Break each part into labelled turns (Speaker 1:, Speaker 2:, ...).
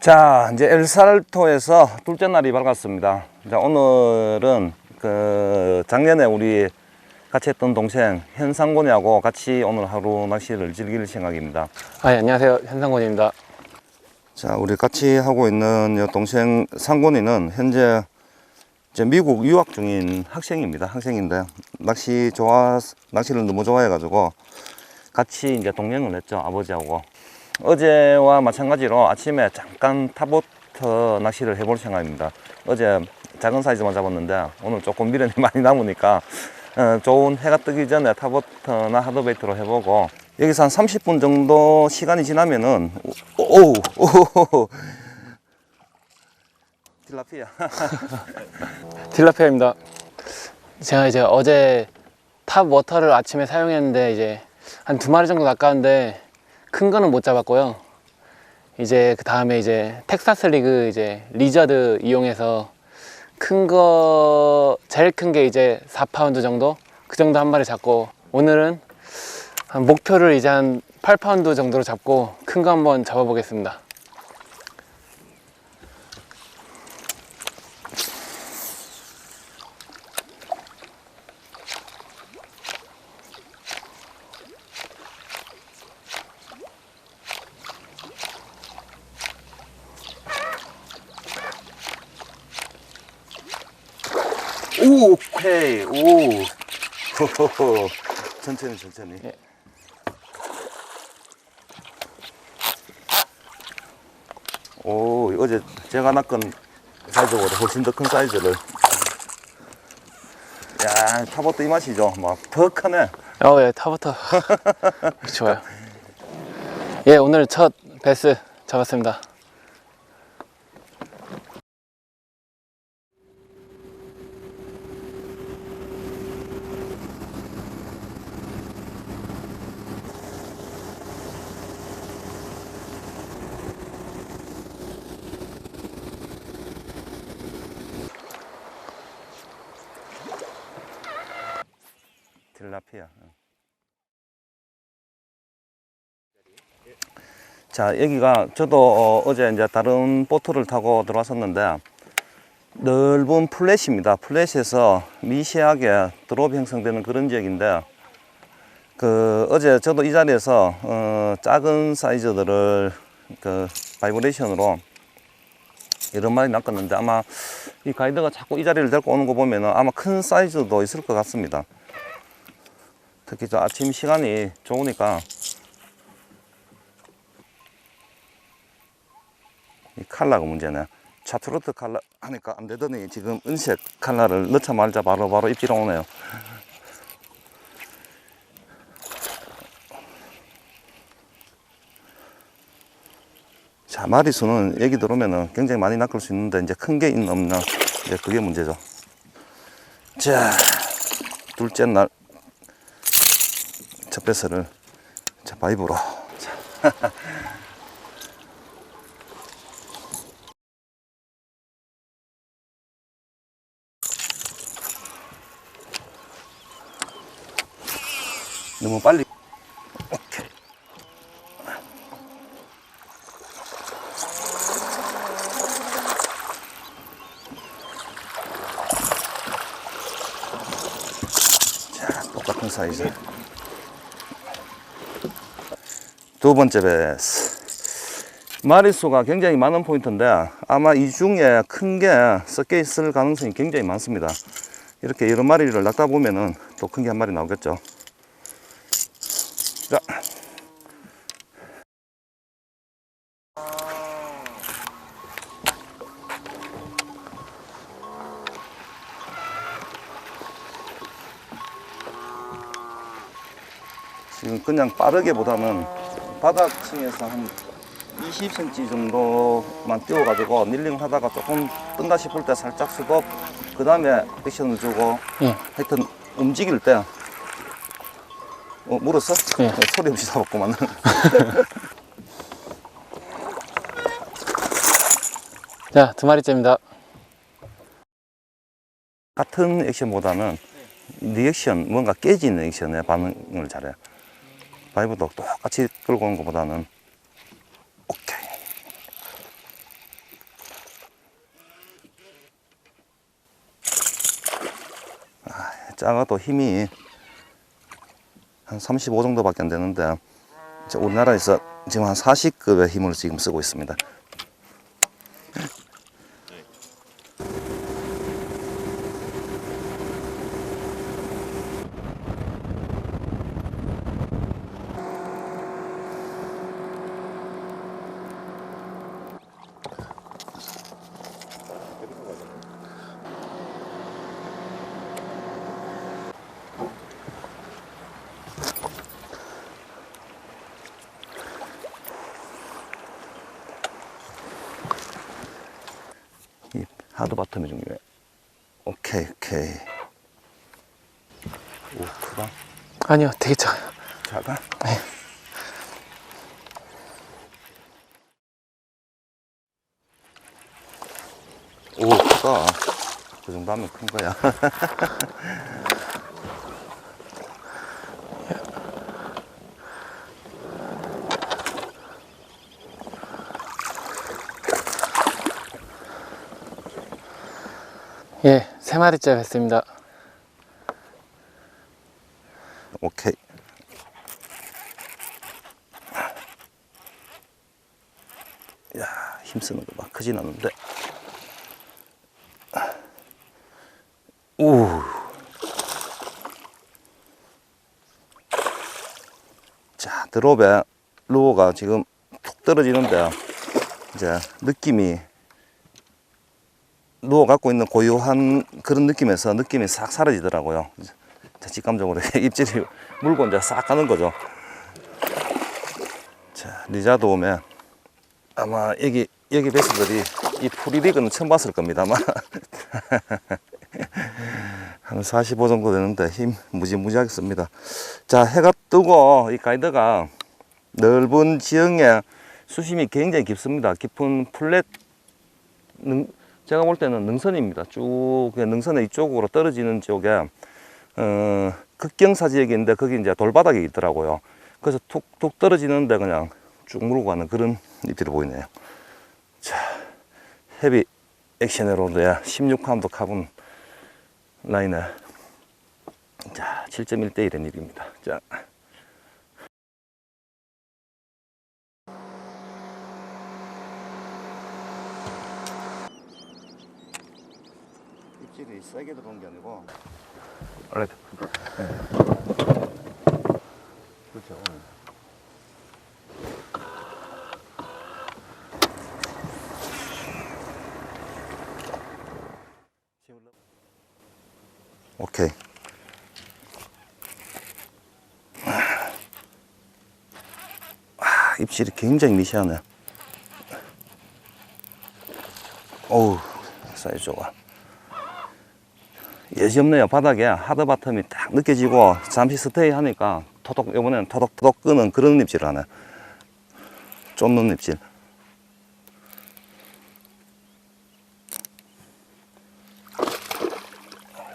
Speaker 1: 자, 이제 엘살토에서 둘째 날이 밝았습니다. 자, 오늘은 그 작년에 우리 같이 했던 동생 현상곤이하고 같이 오늘 하루 낚시를 즐길 생각입니다.
Speaker 2: 아, 예, 안녕하세요. 현상곤입니다.
Speaker 1: 자, 우리 같이 하고 있는 이 동생 상곤이는 현재 미국 유학 중인 학생입니다. 학생인데 낚시 좋아 낚시를 너무 좋아해 가지고 같이 이제 동행을 했죠. 아버지하고. 어제와 마찬가지로 아침에 잠깐 탑보터 낚시를 해볼 생각입니다. 어제 작은 사이즈만 잡았는데 오늘 조금 미련이 많이 남으니까 어, 좋은 해가 뜨기 전에 탑보터나 하드베이트로 해보고 여기서 한 30분 정도 시간이 지나면은 오우 틸라피아
Speaker 2: 딜라페입니다. 제가 이제 어제 탑 워터를 아침에 사용했는데 이제 한 두 마리 정도 낚았는데 큰 거는 못 잡았고요. 이제 그 다음에 이제 텍사스 리그 이제 리저드 이용해서 큰 거 제일 큰 게 이제 4파운드 정도 그 정도 한 마리 잡고 오늘은 한 목표를 이제 한 8파운드 정도로 잡고 큰 거 한번 잡아보겠습니다.
Speaker 1: 오 오케이 오 호호호 천천히 천천히
Speaker 2: 예.
Speaker 1: 오 어제 제가 낚은 사이즈보다 훨씬 더 큰 사이즈를 야 타버도 이 맛이죠 막 더 크네
Speaker 2: 어, 예, 타부터. 좋아요. 예, 오늘 첫 베스 잡았습니다.
Speaker 1: 틸라피아. 자, 여기가 저도 어, 제 이제 다른 보트를 타고 들어왔었는데 넓은 플랫입니다. 플랫에서 미세하게 드롭이 형성되는 그런 지역인데 그 어제 저도 이 자리에서 어, 작은 사이즈들을 그 바이브레이션으로 여러 마리 낚았는데 아마 이 가이드가 자꾸 이 자리를 데리고 오는 거 보면은 아마 큰 사이즈도 있을 것 같습니다. 특히 저 아침 시간이 좋으니까 이 칼라가 문제네. 차트로트 칼라 하니까 안 되더니 지금 은색 칼라를 넣자마자 바로 바로 입질 오네요. 자, 마리수는 얘기 들어오면은 굉장히 많이 낚을 수 있는데 이제 큰 게 있나 없나 이제 그게 문제죠. 자, 둘째 날 첫 배서를 자 바이브로 자. 너무 빨리 자 똑같은 사이즈 두 번째 베스. 마리수가 굉장히 많은 포인트인데 아마 이 중에 큰 게 섞여 있을 가능성이 굉장히 많습니다. 이렇게 여러 마리를 낚다 보면은 또 큰 게 한 마리 나오겠죠. 자. 지금 그냥 빠르게 보다는 바닥층에서 한 20cm 정도만 띄워가지고 닐링 하다가 조금 뜬다 싶을 때 살짝 스톱 그 다음에 액션을 주고
Speaker 2: 예.
Speaker 1: 하여튼 움직일 때 어, 물었어?
Speaker 2: 예.
Speaker 1: 소리 없이 잡았구만.
Speaker 2: 자, 두 마리째입니다.
Speaker 1: 같은 액션보다는 네 리액션, 뭔가 깨지는 액션에 반응을 잘해. 바이브도 똑같이 끌고 온 것보다는 오케이. 아, 작아도 힘이 한 35 정도밖에 안 되는데 우리나라에서 지금 한 40급의 힘을 지금 쓰고 있습니다. 이 하드 바텀이 중요해. 오케이, 오케이. 오, 크다.
Speaker 2: 아니요, 되게 작아요.
Speaker 1: 작아? 오, 크다. 그 정도 하면 큰 거야.
Speaker 2: 예, 세 마리째 뵀습니다.
Speaker 1: 오케이. 야, 힘쓰는 거 봐. 크진 않은데. 오. 자, 드롭에 루어가 지금 툭 떨어지는데, 이제 느낌이 누워 갖고 있는 고유한 그런 느낌에서 느낌이 싹 사라지더라고요. 자, 직감적으로 입질이 물고 이제 싹 가는 거죠. 자, 리자드 오면 아마 여기 여기 베스들이 이 프리리그는 처음 봤을 겁니다. 아마 한45 정도 되는데 힘 무지무지하게 씁니다. 자, 해가 뜨고 이 가이드가 넓은 지형에 수심이 굉장히 깊습니다. 깊은 플랫 능, 제가 볼 때는 능선입니다. 쭉 능선의 이쪽으로 떨어지는 쪽에 어, 극경사 지역인데 거기 이제 돌바닥이 있더라고요. 그래서 툭툭 떨어지는데 그냥 쭉 물고 가는 그런 입질이 보이네요. 자, 헤비 액션으로도야 16파운드 카본 라인에 자, 7.1대 1의 입입니다. 자. 입질이 세게 들어온 게 아니고 원래 그렇죠. 오케이. 아, 입질이 굉장히 미시하네. 어우, 사이즈 좋아. 예지없네요. 바닥에 하드 바텀이 딱 느껴지고 잠시 스테이 하니까 토독, 이번에는 토독토독 끄는 그런 입질을 하네. 쫓는 입질.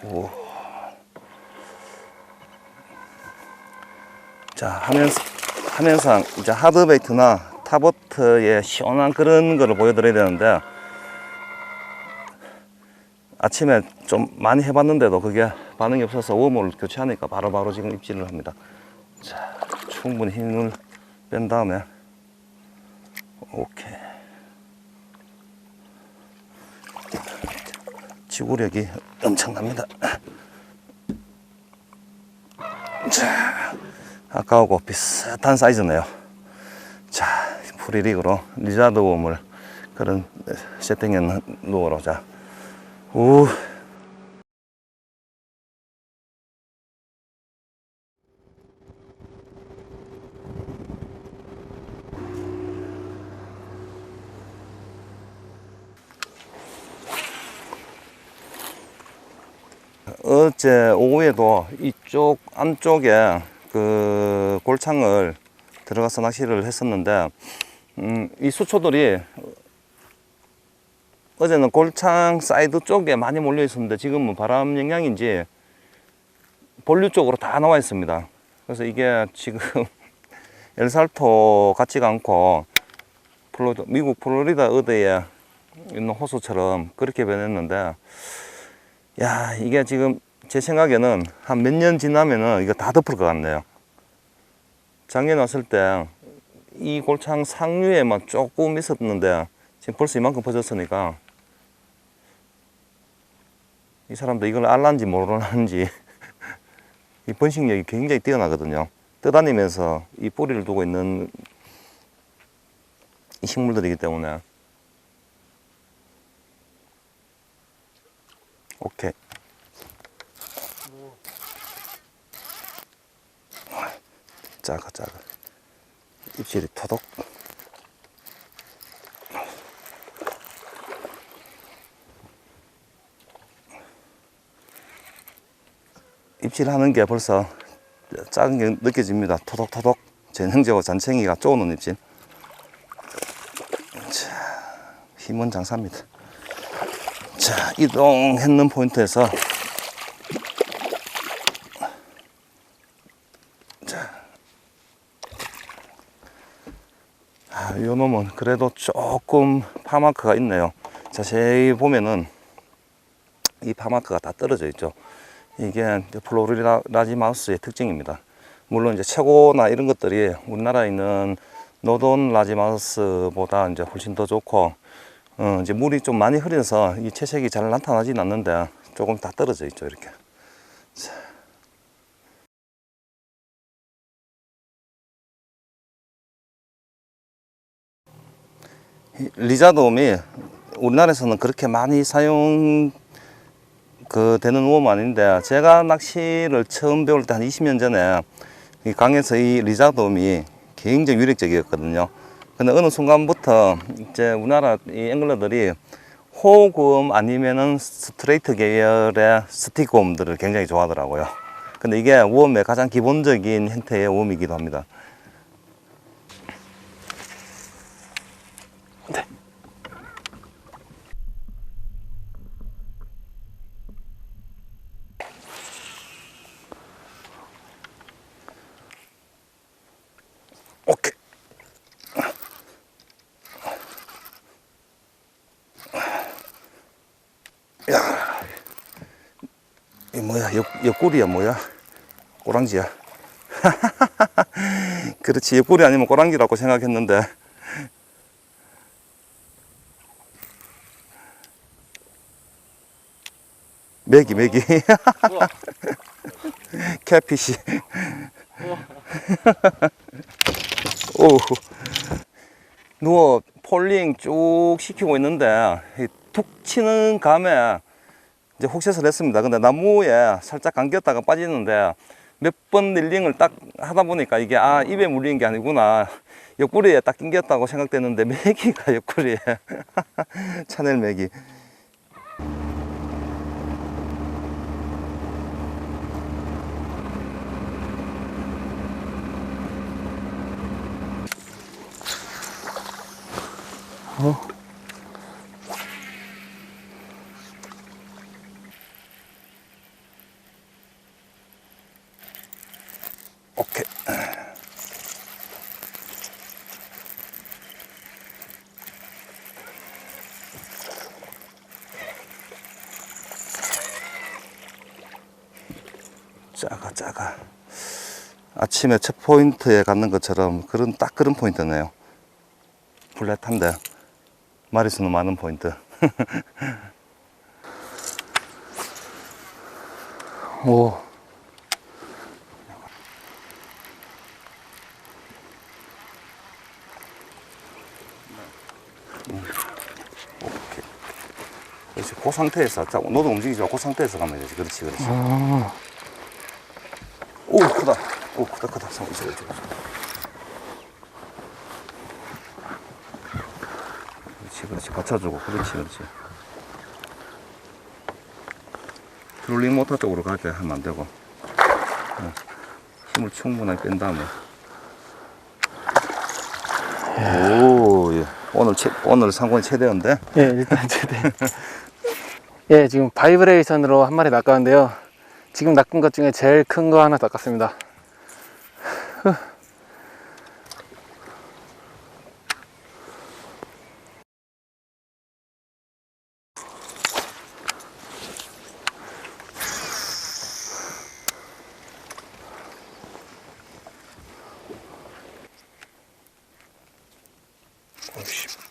Speaker 1: 오. 자, 하면, 하면상 이제 하드베이트나 타버트의 시원한 그런 거를 보여드려야 되는데, 아침에 좀 많이 해봤는데도 그게 반응이 없어서 웜을 교체하니까 바로 바로 지금 입질을 합니다. 자, 충분히 힘을 뺀 다음에, 오케이. 지구력이 엄청납니다. 자, 아까하고 비슷한 사이즈네요. 자, 프리릭으로 리자드 웜을 그런 세팅해 놓으러 자. 오. 어제 오후에도 이쪽 안쪽에 그 골창을 들어가서 낚시를 했었는데 음, 이 수초들이 어제는 골창 사이드 쪽에 많이 몰려 있었는데 지금은 바람 영향인지 본류 쪽으로 다 나와 있습니다. 그래서 이게 지금 엘살토 같지가 않고 플로리다, 미국 플로리다 어디에 있는 호수처럼 그렇게 변했는데 야 이게 지금 제 생각에는 한 몇 년 지나면은 이거 다 덮을 것 같네요. 작년에 왔을 때 이 골창 상류에만 조금 있었는데 지금 벌써 이만큼 퍼졌으니까 이 사람도 이걸 알란지 모르는지 이 번식력이 굉장히 뛰어나거든요. 떠다니면서 이 뿌리를 두고 있는 이 식물들이기 때문에 오케이. 작아 작아 입질이 토독 입질하는 게 벌써 작은 게 느껴집니다. 토독토독 전형적으로 잔챙이가 쪼는 입질. 자 힘은 장사입니다. 자 이동했는 포인트에서 아, 요 놈은 그래도 조금 파마크가 있네요. 자세히 보면은 이 파마크가 다 떨어져 있죠. 이게 이제 플로리라지 마우스의 특징입니다. 물론 이제 최고나 이런 것들이 우리나라에 있는 노돈 라지 마우스보다 이제 훨씬 더 좋고, 어, 이제 물이 좀 많이 흐려서 이 채색이 잘 나타나진 않는데 조금 다 떨어져 있죠, 이렇게. 이 리자돔이 우리나라에서는 그렇게 많이 사용 그 되는 웜 아닌데 제가 낚시를 처음 배울 때 한 20년 전에 이 강에서 이 리자돔이 굉장히 위력적이었거든요. 근데 어느 순간부터 이제 우리나라 이 앵글러들이 호금 아니면은 스트레이트 계열의 스틱웜들을 굉장히 좋아하더라고요. 근데 이게 웜의 가장 기본적인 형태의 웜이기도 합니다. 이 뭐야? 옆, 옆구리야 뭐야? 꼬랑지야. 그렇지 옆구리 아니면 꼬랑지라고 생각했는데 메기 메기 캐피시 오 누워 폴링 쭉 시키고 있는데 이툭 치는 감에 이제 혹시해서 했습니다. 근데 나무에 살짝 감겼다가 빠지는데 몇 번 릴링을 딱 하다 보니까 이게 아 입에 물린 게 아니구나. 옆구리에 딱 낑겼다고 생각됐는데 메기가 옆구리에. 차넬 메기. 오 작아 작아 아침에 첫 포인트에 갖는 것처럼 그런 딱 그런 포인트네요. 플랫한데. 마리수는 많은 포인트.
Speaker 2: 오.
Speaker 1: 그렇지 그 상태에서 자 너도 움직이지 마 그 상태에서 가면 되지. 그렇지 그렇지.
Speaker 2: 아.
Speaker 1: 오 크다. 오 크다 크다. 상어 있어 그렇지 그렇지. 받쳐주고. 그렇지 그렇지. 트롤링 모터 쪽으로 가게. 하면 안 되고. 어, 힘을 충분하게 뺀 다음에. 오 예. 오늘 최, 오늘 상권이 최대인데?
Speaker 2: 예, 일단 최대. 예, 지금 바이브레이션으로 한 마리 낚았는데요. 지금 낚은 것 중에 제일 큰 거 하나 닦았습니다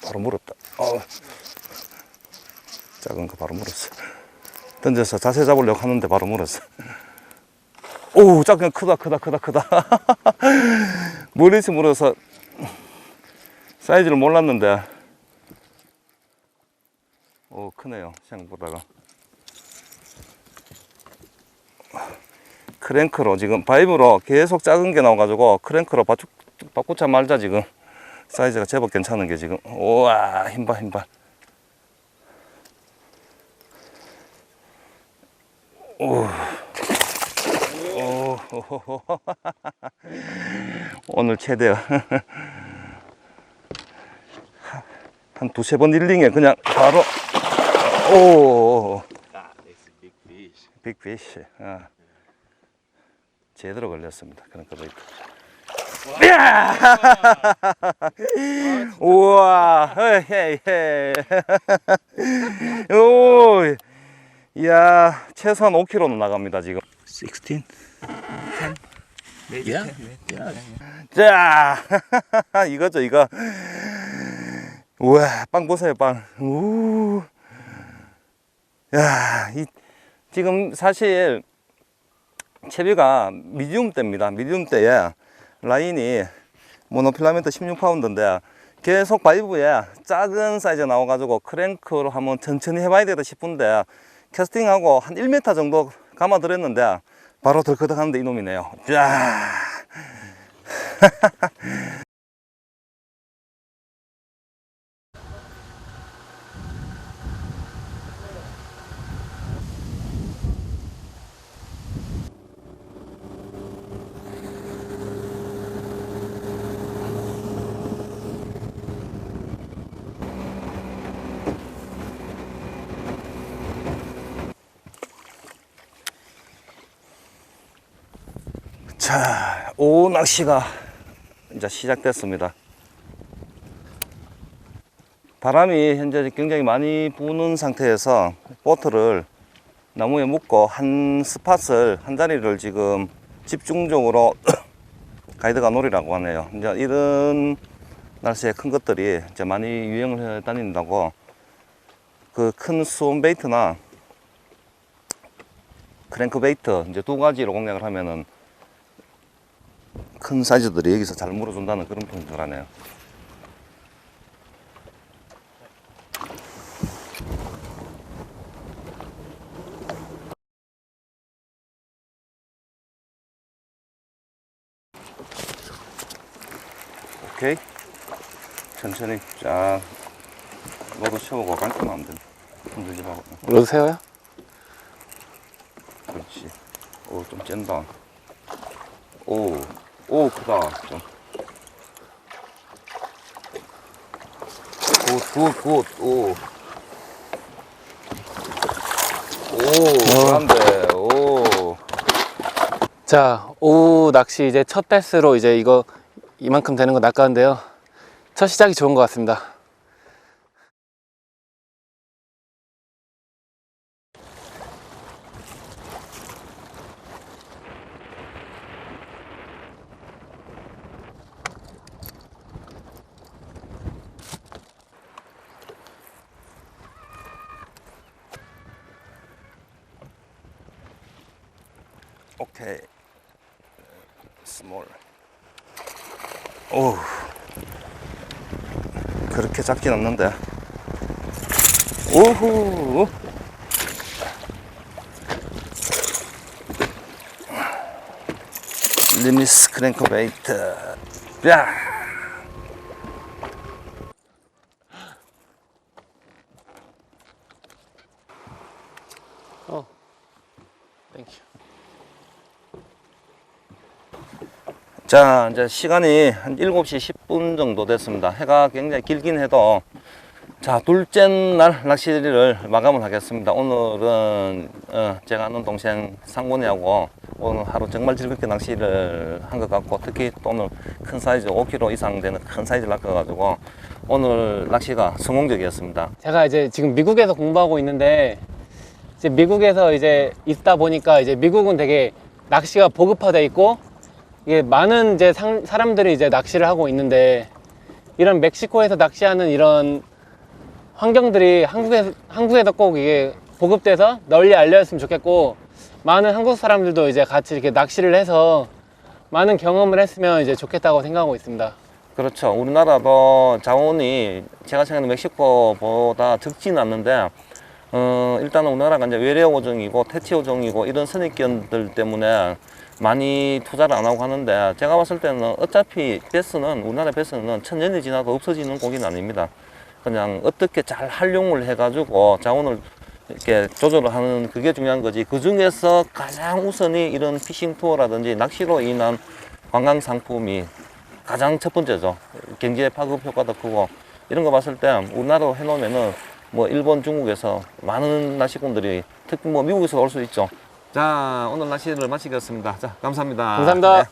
Speaker 1: 바로 물었다. 어. 작은 거 바로 물었어. 던져서 자세 잡으려고 하는데 바로 물었어. 오, 작은 크다, 크다, 크다, 크다. 멀리서 물어서 사이즈를 몰랐는데. 오, 크네요. 생각보다가. 크랭크로 지금 바이브로 계속 작은 게 나와가지고 크랭크로 바꾸, 바꾸자 말자 지금 사이즈가 제법 괜찮은 게 지금 우와 힘봐 힘봐 오. 오. 오늘 최대야 한 두세 번 릴링에 그냥 바로 오. 빅피쉬 어. 제대로 걸렸습니다 거도 있고 이야! 우와 헤이 헤이 오 이야 최소한 5kg는 나갑니다 지금 16
Speaker 3: Yeah. Yeah.
Speaker 1: 자 이거죠 이거 우와 빵 보세요 빵우 야, 이, 지금 사실 채비가 미디움 때입니다. 미디움 때에 라인이 모노필라멘트 16파운드인데 계속 바이브에 작은 사이즈 나와가지고 크랭크로 한번 천천히 해봐야 되겠다 싶은데 캐스팅하고 한 1m 정도 감아들였는데 바로 덜커덕 하는데 이놈이네요. 자. 자, 오 낚시가 이제 시작됐습니다. 바람이 현재 굉장히 많이 부는 상태에서 보트를 나무에 묶고 한 스팟을 한 자리를 지금 집중적으로 가이드가 놀이라고 하네요. 이제 이런 날씨에 큰 것들이 이제 많이 유행을 해 다닌다고 그 큰 수온 베이트나 크랭크 베이트 이제 두 가지로 공략을 하면은 큰 사이즈들이 여기서 잘 물어준다는 그런 포인트라네요. 오케이. 천천히 쫙 너도 채우고 깔끔하면 돼. 흔들지 말고.
Speaker 2: 로드 세워요?
Speaker 1: 그렇지. 오, 좀 짠다. 오, 오, 크다. 좀. 굿, 굿, 굿. 오. 오, 잘한데. 오.
Speaker 2: 자, 오후 낚시 이제 첫 배스로 이제 이거 이만큼 되는 거 낚았는데요. 첫 시작이 좋은 것 같습니다.
Speaker 1: 오케이. 스몰. 오. 그렇게 작진 않는데. 오후. 리미스 크랭크 베이트. 야. 자, 이제 시간이 한 7시 10분 정도 됐습니다. 해가 굉장히 길긴 해도 자, 둘째 날 낚시를 마감을 하겠습니다. 오늘은 어, 제가 아는 동생 상곤이하고 오늘 하루 정말 즐겁게 낚시를 한 것 같고 특히 또 오늘 큰 사이즈 5kg 이상 되는 큰 사이즈를 낚아 가지고 오늘 낚시가 성공적이었습니다.
Speaker 2: 제가 이제 지금 미국에서 공부하고 있는데 이제 미국에서 이제 있다 보니까 이제 미국은 되게 낚시가 보급화돼 있고 이게 많은 이제 상- 사람들이 이제 낚시를 하고 있는데 이런 멕시코에서 낚시하는 이런 환경들이 한국에, 한국에도 꼭 이게 보급돼서 널리 알려졌으면 좋겠고 많은 한국 사람들도 이제 같이 이렇게 낚시를 해서 많은 경험을 했으면 이제 좋겠다고 생각하고 있습니다.
Speaker 1: 그렇죠. 우리나라도 자원이 제가 생각하는 멕시코보다 적지는 않는데, 어, 일단은 우리나라가 이제 외래 어종이고 퇴치 어종이고 이런 선입견들 때문에 많이 투자를 안 하고 하는데, 제가 봤을 때는 어차피 베스는, 우리나라 베스는 천년이 지나도 없어지는 고기는 아닙니다. 그냥 어떻게 잘 활용을 해가지고 자원을 이렇게 조절을 하는 그게 중요한 거지. 그 중에서 가장 우선이 이런 피싱 투어라든지 낚시로 인한 관광 상품이 가장 첫 번째죠. 경제 파급 효과도 크고 이런 거 봤을 때 우리나라로 해놓으면은 뭐 일본, 중국에서 많은 낚시꾼들이 특히 뭐 미국에서 올 수 있죠. 자 오늘 낚시를 마치겠습니다. 자 감사합니다.
Speaker 2: 감사합니다.
Speaker 1: 네.